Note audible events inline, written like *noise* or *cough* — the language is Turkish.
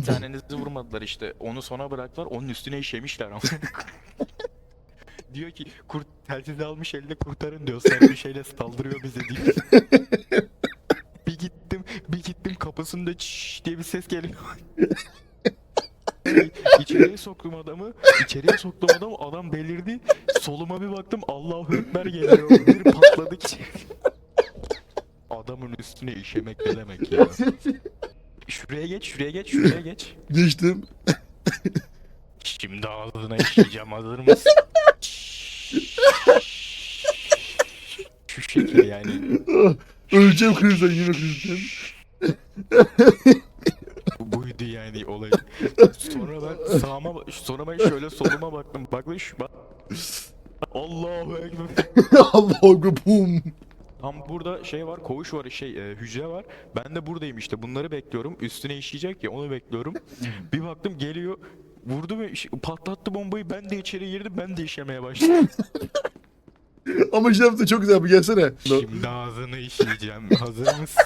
bir tanenizi vurmadılar işte. Onu sona bıraktılar. Onun üstüne işemişler ama. *laughs* diyor ki kurt telsizi almış eline kurtarın diyor. Sen bir şeyle saldırıyor bize diyor. *laughs* bir gittim, bir gittim kapısında çş diye bir ses geliyor. *laughs* İçeriye soktum adamı. içeriye soktum adamı. Adam delirdi. Soluma bir baktım. Allahu Ekber geliyor. Bir patladık. Adamın üstüne işemek ne demek ya? Şuraya geç, şuraya geç, şuraya geç. *laughs* Geçtim. Şimdi ağzına işeyeceğim hazır mısın? Şu şekil yani. Öleceğim krizden yine krizden. Bu- Buydu yani olay. Sonra ben sağıma sonra ben şöyle soluma baktım. Bak lan şu bak. Allahu ekber. *laughs* Allahu Ekber bum. Tam burada şey var, koğuş var, şey e, hücre var. Ben de buradayım işte. Bunları bekliyorum. Üstüne işeyecek ya onu bekliyorum. *laughs* Bir baktım geliyor. Vurdu ve iş- patlattı bombayı. Ben de içeri girdim. Ben de işemeye başladım. *laughs* Ama işte yaptı çok güzel bir gelsene. Şimdi ağzını işeyeceğim. Hazır mısın?